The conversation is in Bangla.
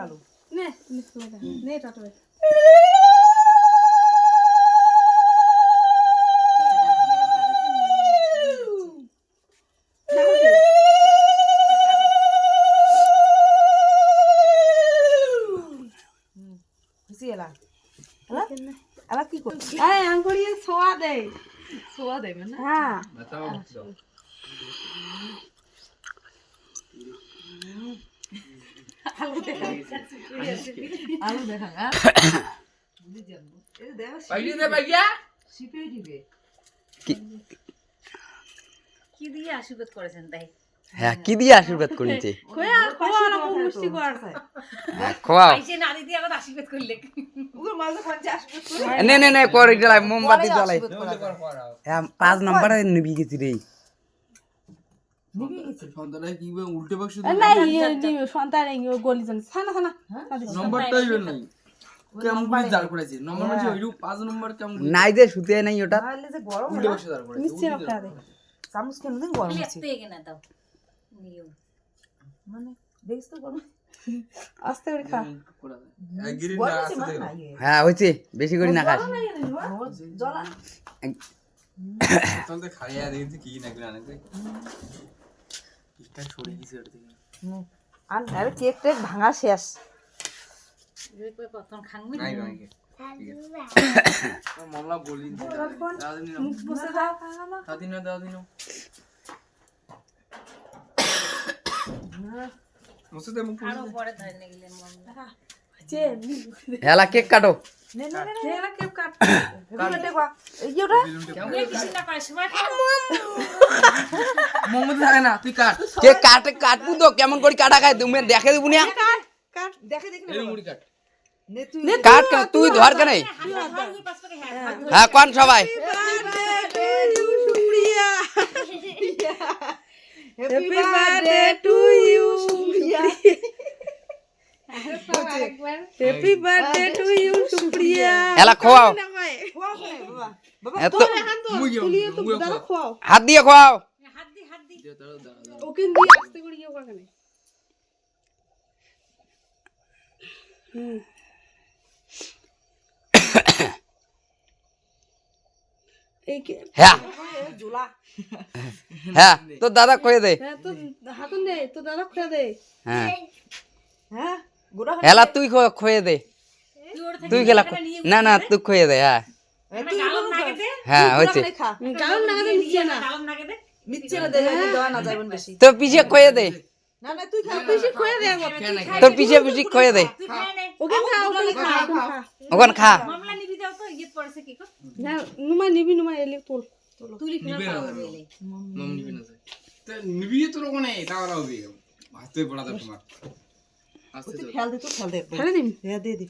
ভালো নে নে টাটা বে। এলা? এলা? এলা কি কর এই আঙ্গুরিয়ে ছোয়া দে। সোয়া দেবে না হ্যাঁ আলু হ্যাঁ। দেখো দে ভাইয়া। শিপে কি দিয়ে আশীর্বাদ করেছেন তাই হ্যাঁ কি দিয়ে আশীর্বাদ করেছে? হ্যাঁ, মোমবাতি জ্বালাই। আশীর্বাদ করা যায়। হ্যাঁ পাঁচ নম্বরে নিবি গেছি রে। কি উল্টে বাক্স না ইয়ে সন্তান গলি জন ছানা ছানা নম্বরটাই বের নাই। কেমন করে দাঁড় করেছে নম্বর মানে ওইরু পাঁচ নম্বর কেমন নাই যে শুতে নাই ওটা। তাহলে যে গরম উল্টে না। বাক্স দাঁড় করেছে মিষ্টি না দে চামচ কেন দিন? গরম হচ্ছে। একটু এগিয়ে দাও। মানে দেখিস তো গরম। আস্তে করে খা। ইয়ে হ্যাঁ হয়েছে বেশি করে না খাস। জলা তখন খাইয়া দেখছি কি না কি না নাকি এটা ছড়ে গেছে থেকে আর আরে কেক টেক ভাঙা শেষ। মামলা বলি মুখ পরে ধরে নিয়ে মন হেলা কেক কাটো। নে নে নে নে না। কেপ কাট এগুলো দেখো এই যে ওটা এই কিছু না করে সময় খাও মোমো থাকে না তুই কাট। কেক কাটে কাটবু তো কেমন করে কাটা খায় তুমি দেখে দিব না। কাট দেখে দেখে এই কাট। তুই কাট কেন তুই ধর কেন। হ্যাঁ হ্যাঁ কোন সবাই? Happy birthday to you Supriya happy birthday to you Supriya. হেলা খোয়াও। বাবা বাবা এত মুই মুই দাদা খাও হাত দিয়ে খোয়াও। ওকে দিয়ে আস্তে করে কেন হুম। হ্যাঁ। হ্যাঁ তোর দাদা কয়ে দে। হ্যাঁ তো হাতুন দে তো দাদা খুলে দে। হ্যাঁ। হ্যাঁ? হেলা তুই খয়ে দে। তুই খেলা না না তুই খয়ে দে হ্যাঁ। হ্যাঁ হয়েছে। গালম নাগে দে মিচ্ছে না দে দেওয়া না যাবেন বেশি। তোর পিছে খয়ে দে। না না তুই খা। বেশি খুঁয়ে দে একবার তোর পিছে পিছে খয়ে দে। তুই খায় নে। ওকে খা ওকে খা। ওকে ওখান খা। নিবি তো নুমা নিবি নুমা এলি তোল। তুলি। না তোর ওখানে তাহলে হবে। হাতে পড়া তোমার আস্তে চল। খেয়াল দে তো খেয়াল দে। ফেলে দিবি হ্যাঁ দে দে।